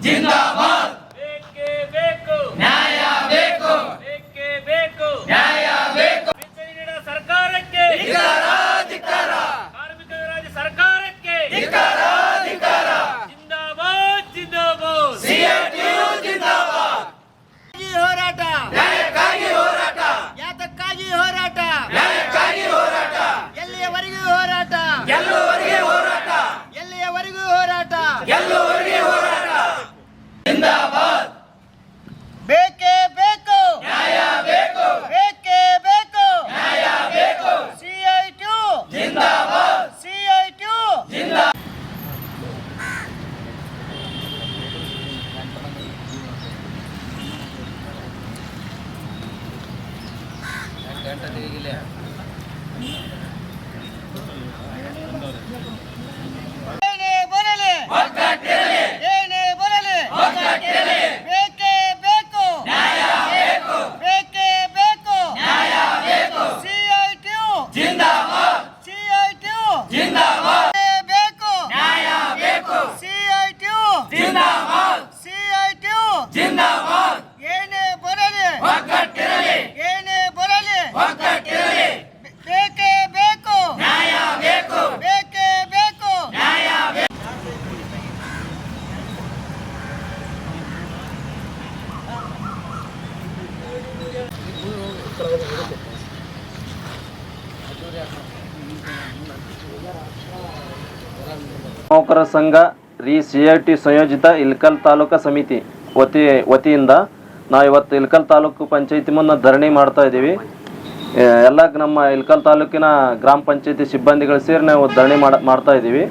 金刚 ಏನೇ ನೌಕರ ಸಂಘ ರಿ ಸಿ ಐ ಟಿ ಸಂಯೋಜಿತ ಇಲ್ಕಲ್ ತಾಲೂಕಾ ಸಮಿತಿ ವತಿ, ವತಿಯಿಂದ ನಾವು ಇವತ್ತು ಇಲ್ಕಲ್ ತಾಲೂಕು ಪಂಚಾಯತಿ ಮುನ್ನ ಧರಣಿ ಮಾಡ್ತಾ ಇದ್ದೀವಿ. ಎಲ್ಲ ನಮ್ಮ ಇಲ್ಕಲ್ ತಾಲೂಕಿನ ಗ್ರಾಮ ಪಂಚಾಯಿತಿ ಸಿಬ್ಬಂದಿಗಳು ಸೇರಿ ನಾವು ಧರಣಿ ಮಾಡ್ತಾ ಇದ್ದೀವಿ.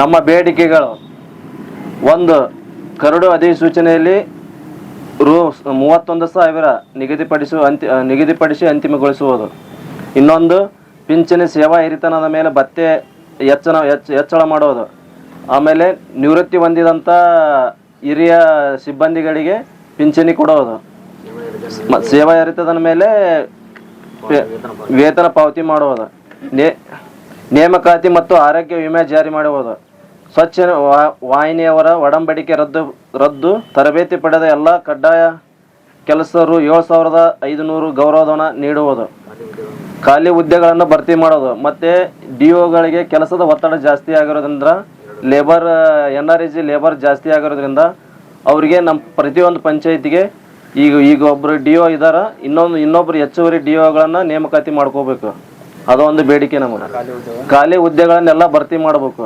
ನಮ್ಮ ಬೇಡಿಕೆಗಳು ಒಂದು ಕರಡು ಅಧಿಸೂಚನೆಯಲ್ಲಿ ರೂ, ಮೂವತ್ತೊಂದು ಸಾವಿರ ನಿಗದಿಪಡಿಸುವ ಅಂತಿ, ನಿಗದಿಪಡಿಸಿ ಅಂತಿಮಗೊಳಿಸುವುದು. ಇನ್ನೊಂದು ಪಿಂಚಣಿ ಸೇವಾ ಹಿರಿತನದ ಮೇಲೆ ಭತ್ತೆ ಹೆಚ್ಚನ ಹೆಚ್ಚ ಹೆಚ್ಚಳ ಮಾಡೋದು. ಆಮೇಲೆ ನಿವೃತ್ತಿ ಹೊಂದಿದಂಥ ಹಿರಿಯ ಸಿಬ್ಬಂದಿಗಳಿಗೆ ಪಿಂಚಣಿ ಕೊಡೋದು. ಸೇವಾ ಹಿರಿತದ ಮೇಲೆ ವೇತನ ಪಾವತಿ ಮಾಡುವುದು ನೇಮಕಾತಿ ಮತ್ತು ಆರೋಗ್ಯ ವಿಮೆ ಜಾರಿ ಮಾಡುವುದು ಸ್ವಚ್ಛ ವಾಹಿನಿಯವರ ಒಡಂಬಡಿಕೆ ರದ್ದು ರದ್ದು, ತರಬೇತಿ ಪಡೆದ ಎಲ್ಲ ಕಡ್ಡಾಯ ಕೆಲಸರು ಏಳು ಸಾವಿರದ ಐದುನೂರು ಗೌರವಧನ ನೀಡುವುದು. ಖಾಲಿ ಹುದ್ದೆಗಳನ್ನು ಭರ್ತಿ ಮಾಡೋದು. ಮತ್ತು ಡಿ ಒಗಳಿಗೆ ಕೆಲಸದ ಒತ್ತಡ ಜಾಸ್ತಿ ಆಗಿರೋದ್ರಿಂದ labour N R E G labour ಜಾಸ್ತಿ ಆಗಿರೋದ್ರಿಂದ ಅವರಿಗೆ ನಮ್ಮ ಪ್ರತಿಯೊಂದು ಪಂಚಾಯತಿಗೆ ಈಗ ಈಗ ಒಬ್ಬರು ಡಿ ಒ ಇದಾರ, ಇನ್ನೊಂದು, ಇನ್ನೊಬ್ರು ಹೆಚ್ಚುವರಿ ಡಿ ಒಗಳನ್ನು ನೇಮಕಾತಿ ಮಾಡ್ಕೋಬೇಕು. ಅದೊಂದು ಬೇಡಿಕೆ ನಮಗೆ. ಖಾಲಿ ಹುದ್ದೆಗಳನ್ನೆಲ್ಲ ಭರ್ತಿ ಮಾಡಬೇಕು.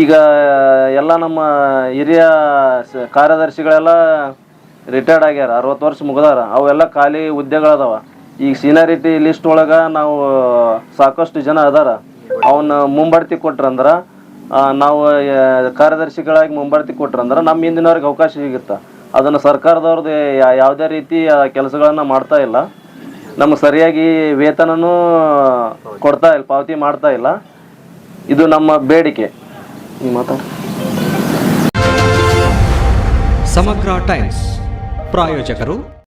ಈಗ ಎಲ್ಲ ನಮ್ಮ ಹಿರಿಯ ಕಾರ್ಯದರ್ಶಿಗಳೆಲ್ಲ ರಿಟೈರ್ಡ್ ಆಗ್ಯಾರ, ಅರವತ್ತು ವರ್ಷ ಮುಗಿದಾರ, ಅವೆಲ್ಲ ಖಾಲಿ ಹುದ್ದೆಗಳದಾವ. ಈಗ ಸೀನಿಯಾರಿಟಿ ಲಿಸ್ಟ್ ಒಳಗೆ ನಾವು ಸಾಕಷ್ಟು ಜನ ಅದಾರ. ಅವನ್ನ ಮುಂಬಡ್ತಿ ಕೊಟ್ರಂದ್ರ ನಾವು ಕಾರ್ಯದರ್ಶಿಗಳಾಗಿ ಮುಂಬಡ್ತಿ ಕೊಟ್ರಂದ್ರ ನಮ್ಮ ಹಿಂದಿನವ್ರಿಗೆ ಅವಕಾಶ ಸಿಗುತ್ತೆ. ಅದನ್ನು ಸರ್ಕಾರದವ್ರದ್ದು ಯಾವುದೇ ರೀತಿ ಕೆಲಸಗಳನ್ನು ಮಾಡ್ತಾ ಇಲ್ಲ. ನಮಗೆ ಸರಿಯಾಗಿ ವೇತನನೂ ಕೊಡ್ತಾ ಇಲ್ಲ, ಪಾವತಿ ಮಾಡ್ತಾ ಇಲ್ಲ. ಇದು ನಮ್ಮ ಬೇಡಿಕೆ. ಸಮಗ್ರ ಟೈಮ್ಸ್ ಪ್ರಾಯೋಜಕರು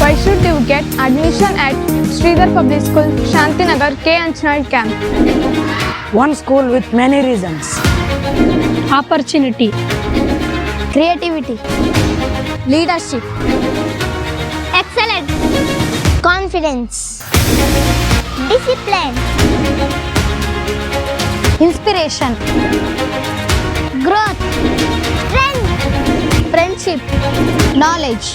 Why should you get admission at Sridhar Public School, Shantinagar, K. Anchal Camp? One school with many reasons. opportunity, creativity, leadership, excellence, confidence, discipline, inspiration, growth, strength, friendship, knowledge,